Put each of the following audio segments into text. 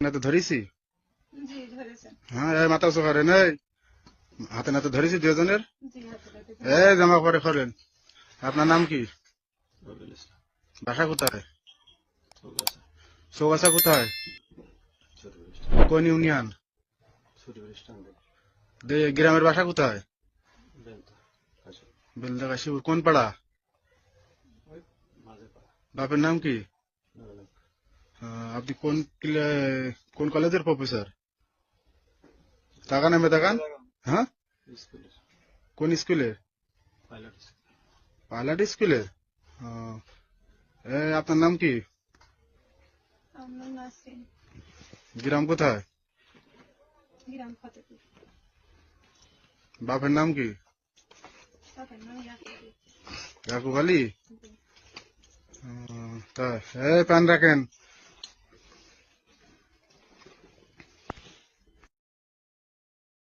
ধরিছি? হ্যাঁ মাথা উঁচু করেন এই হাতে নাতে ধরিছি দুজনের হাতে এই জামা পরে করেন আপনার নাম কি? বাসা কোথায়? চৌগাছা কোথায়? কোন ইউনিয়ন? দে- গ্রামের বাসা কোথায়? বেলদা কোন পাড়া। বাপের নাম কি? আহ, আপনি কোন কিলে- কোন কলেজের প্রফেসর টাকা নেবে দেখান হ্যাঁ স্কুলের কোন স্কুলে পাইলট স্কুল পাইলট স্কুলে আহ, এ আপনার নাম কি আমার নাসরিন গ্রাম কোথায় গ্রাম ফতেপুর বাপের নাম কি তাদের নাম ইয়াকুব ইয়াকুব আলী আহ, তা এ প্যান রাখেন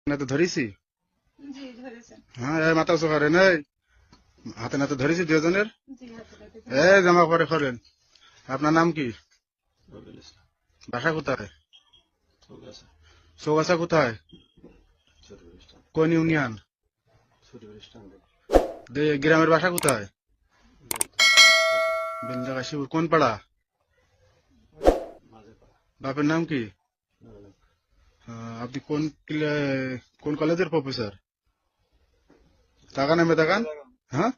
ধরিছি হ্যাঁ মাথা হাতে নাতে ধরিছি দুজনের জি হাতে হাতে এই জামা পরে করেন আপনার নাম কি? বাসা কোথায়? চৌগাছা। কোথায়? কোন ইউনিয়ন? গ্রামের বাসা কোথায়? বেলতা কোন পাড়া বাপের নাম কি? আপনি কোন কোন কলেজের প্রফেসর টাকা নেবে দেখান হ্যাঁ?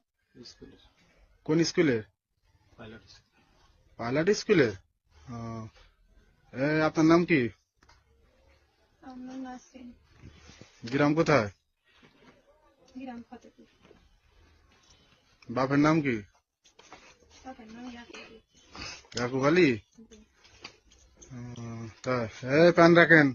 কোন স্কুলে পাইলট স্কুল স্কুলে আহ, আপনার নাম কি? গ্রাম কোথায়? বাপের নাম কি? ইয়াকুব আলী। তা এ প্যান রাখেন।